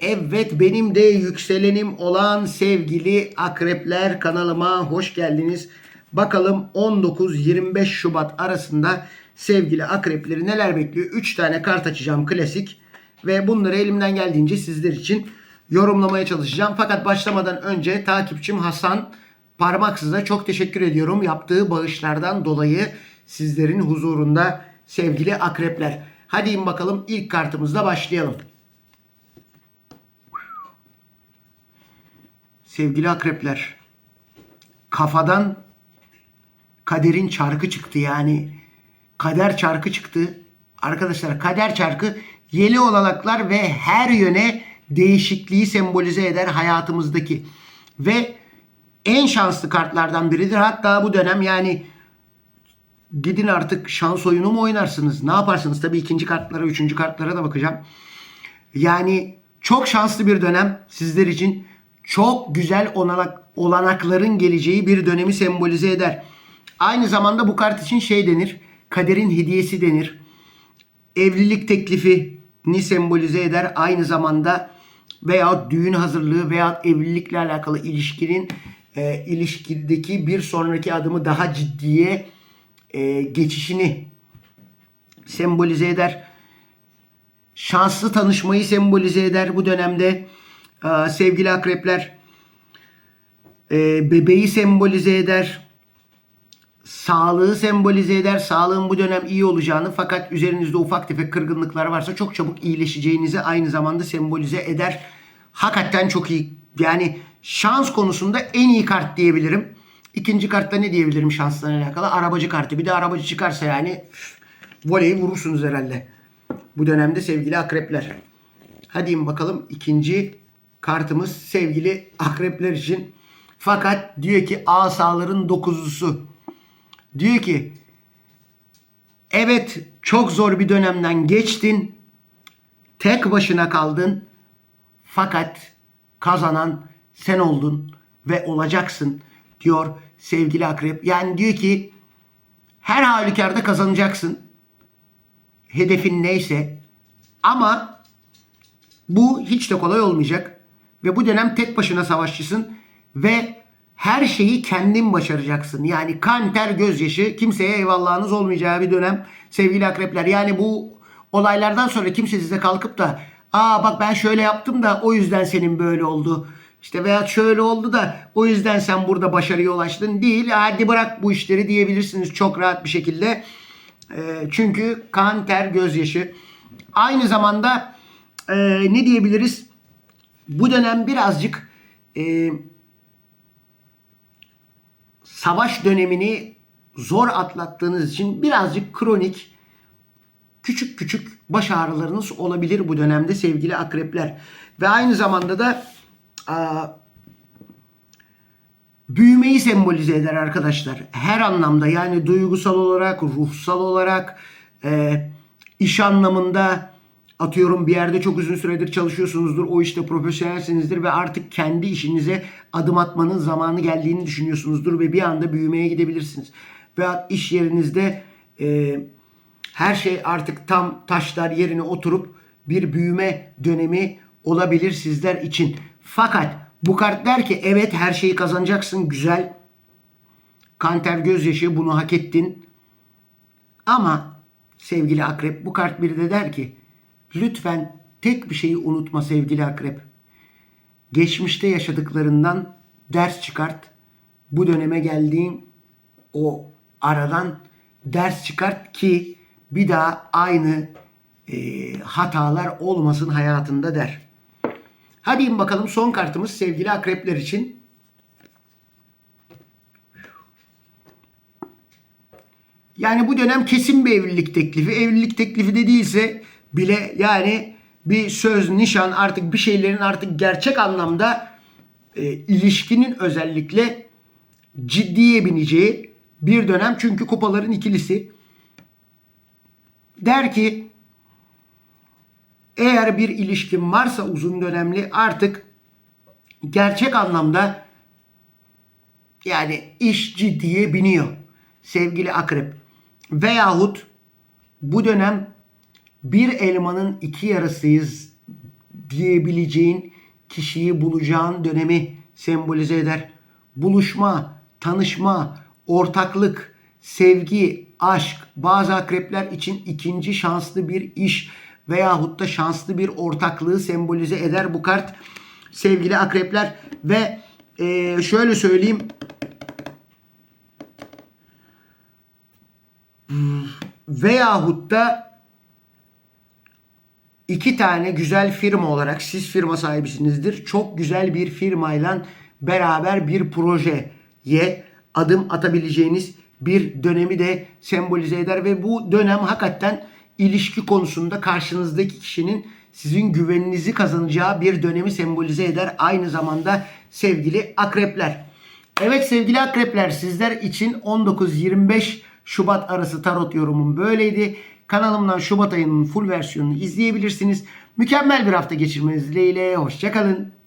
Evet benim de yükselenim olan sevgili akrepler kanalıma hoş geldiniz. Bakalım 19-25 Şubat arasında sevgili akrepleri neler bekliyor? 3 tane kart açacağım klasik ve bunları elimden geldiğince sizler için yorumlamaya çalışacağım. Fakat başlamadan önce takipçim Hasan Parmaksız'a çok teşekkür ediyorum. Yaptığı bağışlardan dolayı sizlerin huzurunda sevgili akrepler. Hadi bakalım ilk kartımızla başlayalım. Sevgili akrepler, kafadan kaderin çarkı çıktı yani. Kader çarkı çıktı. Arkadaşlar kader çarkı yeni olanaklar ve her yöne değişikliği sembolize eder hayatımızdaki. Ve en şanslı kartlardan biridir. Hatta bu dönem yani gidin artık şans oyunu mu oynarsınız? Ne yaparsınız? Tabii ikinci kartlara, üçüncü kartlara da bakacağım. Yani çok şanslı bir dönem sizler için. Çok güzel olanak, olanakların geleceği bir dönemi sembolize eder. Aynı zamanda bu kart için şey denir. Kaderin hediyesi denir. Evlilik teklifini sembolize eder. Aynı zamanda veya düğün hazırlığı veya evlilikle alakalı ilişkinin e, ilişkideki bir sonraki adımı daha ciddiye e, geçişini sembolize eder. Şanslı tanışmayı sembolize eder bu dönemde. Sevgili akrepler e, bebeği sembolize eder. Sağlığı sembolize eder. Sağlığın bu dönem iyi olacağını fakat üzerinizde ufak tefek kırgınlıklar varsa çok çabuk iyileşeceğinizi aynı zamanda sembolize eder. Hakikaten çok iyi. Yani şans konusunda en iyi kart diyebilirim. İkinci kartta ne diyebilirim şansla alakalı? Arabacı kartı. Bir de arabacı çıkarsa yani voleyi vurursunuz herhalde. Bu dönemde sevgili akrepler. Hadi bakalım ikinci kartımız sevgili akrepler için. Fakat diyor ki asaların dokuzlusu. Diyor ki evet çok zor bir dönemden geçtin. Tek başına kaldın. Fakat kazanan sen oldun ve olacaksın diyor sevgili akrep. Yani diyor ki her halükarda kazanacaksın. Hedefin neyse ama bu hiç de kolay olmayacak. Ve bu dönem tek başına savaşçısın ve her şeyi kendin başaracaksın. Yani kan, ter, gözyaşı kimseye eyvallahınız olmayacağı bir dönem sevgili akrepler. Yani bu olaylardan sonra kimse size kalkıp da aa bak ben şöyle yaptım da o yüzden senin böyle oldu. İşte veya şöyle oldu da o yüzden sen burada başarıya ulaştın değil. Hadi bırak bu işleri diyebilirsiniz çok rahat bir şekilde. E, çünkü kan, ter, gözyaşı. Aynı zamanda e, ne diyebiliriz? Bu dönem birazcık e, savaş dönemini zor atlattığınız için birazcık kronik küçük küçük baş ağrılarınız olabilir bu dönemde sevgili akrepler. Ve aynı zamanda da aa, büyümeyi sembolize eder arkadaşlar. Her anlamda yani duygusal olarak, ruhsal olarak, e, iş anlamında atıyorum bir yerde çok uzun süredir çalışıyorsunuzdur. O işte profesyonelsinizdir ve artık kendi işinize adım atmanın zamanı geldiğini düşünüyorsunuzdur ve bir anda büyümeye gidebilirsiniz. Veya iş yerinizde e, her şey artık tam taşlar yerine oturup bir büyüme dönemi olabilir sizler için. Fakat bu kart der ki evet her şeyi kazanacaksın güzel. Kanter gözyaşı bunu hak ettin. Ama sevgili akrep bu kart biri de der ki lütfen tek bir şeyi unutma sevgili akrep. Geçmişte yaşadıklarından ders çıkart. Bu döneme geldiğin o aradan ders çıkart ki bir daha aynı e, hatalar olmasın hayatında der. Hadi bakalım son kartımız sevgili akrepler için. Yani bu dönem kesin bir evlilik teklifi. Evlilik teklifi de değilse bile yani bir söz, nişan artık bir şeylerin artık gerçek anlamda e, ilişkinin özellikle ciddiye bineceği bir dönem. Çünkü kupaların ikilisi der ki eğer bir ilişkin varsa uzun dönemli artık gerçek anlamda yani iş ciddiye biniyor sevgili akrep. Veyahut bu dönem bir elmanın iki yarısıyız diyebileceğin kişiyi bulacağın dönemi sembolize eder. Buluşma, tanışma, ortaklık, sevgi, aşk, bazı akrepler için ikinci şanslı bir iş veyahut da şanslı bir ortaklığı sembolize eder bu kart sevgili akrepler ve eee, şöyle söyleyeyim veyahut da iki tane güzel firma olarak siz firma sahibisinizdir. Çok güzel bir firmayla beraber bir projeye adım atabileceğiniz bir dönemi de sembolize eder ve bu dönem hakikaten ilişki konusunda karşınızdaki kişinin sizin güveninizi kazanacağı bir dönemi sembolize eder. Aynı zamanda sevgili akrepler. Evet sevgili akrepler sizler için 19-25 Şubat arası tarot yorumum böyleydi. Kanalımdan Şubat ayının full versiyonunu izleyebilirsiniz. Mükemmel bir hafta geçirmeniz dileğiyle. Hoşçakalın.